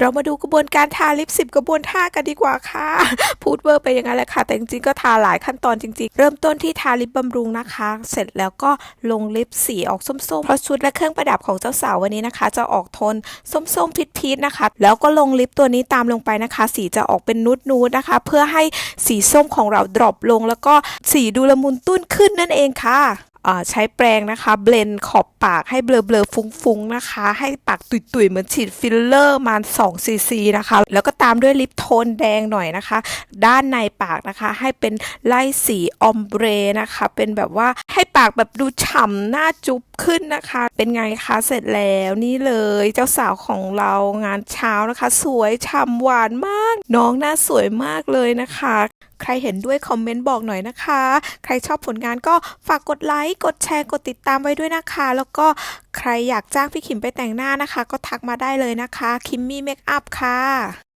เรามาดูกระบวนการทาลิปสิบกระบวนท่ากันดีกว่าค่ะ พูดเวอร์ไปอย่างนั้นแหละค่ะ แต่จริงๆก็ทาหลายขั้นตอนจริงๆ เริ่มต้นที่ทาลิปบำรุงนะคะ เสร็จแล้วก็ลงลิปสีออกส้มๆ เพราะชุดและเครื่องประดับของเจ้าสาววันนี้นะคะ จะออกโทนส้มๆพีชๆนะคะ แล้วก็ลงลิปตัวนี้ตามลงไปนะคะ สีจะออกเป็นนูดๆนะคะ เพื่อให้สีส้มของเราดรอปลง แล้วก็สีดูละมุนตุ้นขึ้นนั่นเองค่ะ ใช้แปรงนะคะ เบลนขอบปากให้เบลอเบลอๆฟุ้งๆนะคะ ให้ปากตุยๆ เหมือนฉีดฟิลเลอร์มาณ2ซีซีนะคะ แล้วก็ตามด้วยลิปโทนแดงหน่อยนะคะ ด้านในปากนะคะ ให้เป็นไล่สีออมเบรนะคะ เป็นแบบว่าให้ปากแบบดูฉ่ำหน้าจุ๊บขึ้นนะคะ เป็นไงคะเสร็จแล้วนี่เลยเจ้าสาวของเรางานเช้านะคะ สวยฉ่ำหวานมาก น้องหน้าสวยมากเลยนะคะ รเห็นด้วยคอมเมนต์บอกหน่อยนะคะ ใครชอบผลงานก็ฝากกดไลค์ กดแชร์ กดติดตามไว้ด้วยนะคะ แล้วก็ใครอยากจ้างพี่ขิมไปแต่งหน้านะคะ ก็ทักมาได้เลยนะคะ คิมมี่เมคอัพค่ะ